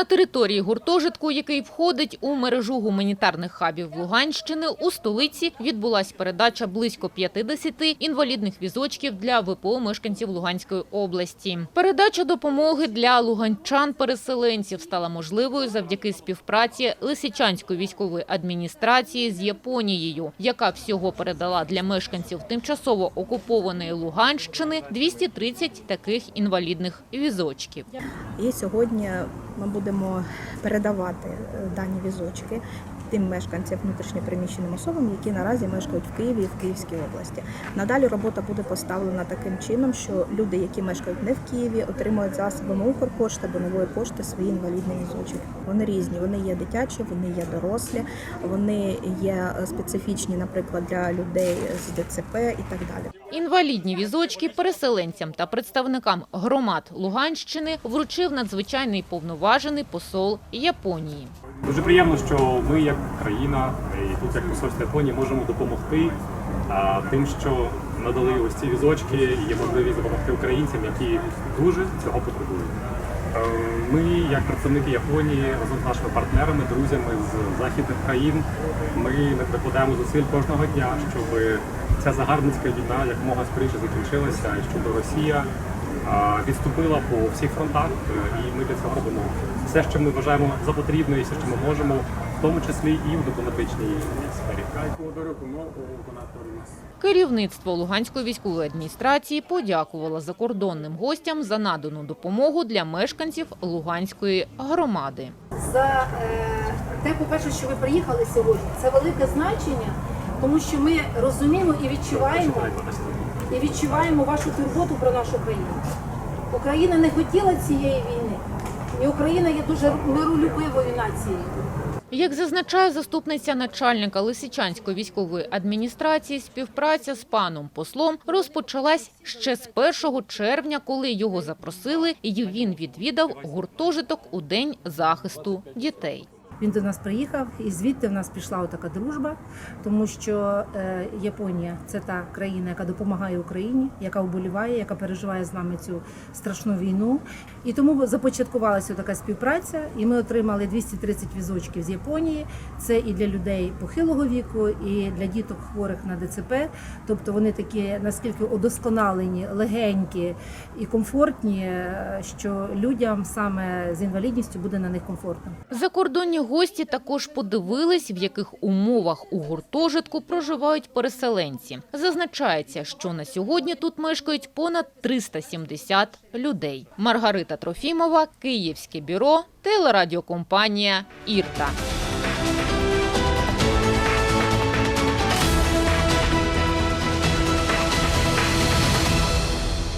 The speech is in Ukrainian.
На території гуртожитку, який входить у мережу гуманітарних хабів Луганщини, у столиці відбулась передача близько 50 інвалідних візочків для ВПО мешканців Луганської області. Передача допомоги для луганчан-переселенців стала можливою завдяки співпраці Лисичанської військової адміністрації з Японією, яка всього передала для мешканців тимчасово окупованої Луганщини 230 таких інвалідних візочків. І сьогодні ми будемо передавати е, дані візочки тим мешканцям внутрішньопереміщеним особам, які наразі мешкають в Києві і в Київській області. Надалі робота буде поставлена таким чином, що люди, які мешкають не в Києві, отримують засобами Укрпошти або нової пошти свої інвалідні візочки. Вони різні, вони є дитячі, вони є дорослі, вони є е, специфічні, наприклад, для людей з ДЦП і так далі. Інвалідні візочки переселенцям та представникам громад Луганщини вручив надзвичайний повноважений посол Японії. Дуже приємно, що ми, як країна, і тут як посольство Японії, можемо допомогти тим, що надали ось ці візочки є можливість допомогти українцям, які дуже цього потребують. Е, Ми, як представники Японії, разом з нашими партнерами, друзями з західних країн, ми викладаємо зусиль кожного дня, щоб ця загарбницька війна якомога скоріше закінчилася, і щоб Росія відступила по всіх фронтах, е, і ми для цього робимо все, що ми вважаємо за потрібне, і все, що ми можемо, в тому числі і в дипломатичній сфері. Керівництво Луганської військової адміністрації подякувало закордонним гостям за надану допомогу для мешканців Луганської громади. за е, те, по-перше, що ви приїхали сьогодні. Це велике значення, тому що ми розуміємо і відчуваємо, і відчуваємо вашу турботу про нашу країну. Україна не хотіла цієї війни, і Україна є дуже миролюбивою нацією. Як зазначає заступниця начальника Лисичанської військової адміністрації, співпраця з паном послом розпочалась ще з 1 червня, коли його запросили, і він відвідав гуртожиток у день захисту дітей. Він до нас приїхав, і звідти в нас пішла така дружба, тому що е, Японія це та країна, яка допомагає Україні, яка вболіває, яка переживає з нами цю страшну війну. І тому започаткувалася така співпраця, і ми отримали 230 візочків з Японії. Це і для людей похилого віку, і для діток хворих на ДЦП. Тобто вони такі наскільки удосконалені, легенькі і комфортні, е, що людям саме з інвалідністю буде на них комфортно. Закордонні гості також подивились, в яких умовах у гуртожитку проживають переселенці. Зазначається, що на сьогодні тут мешкають понад 370 людей. Маргарита Трофімова, Київське бюро, телерадіокомпанія «Ірта».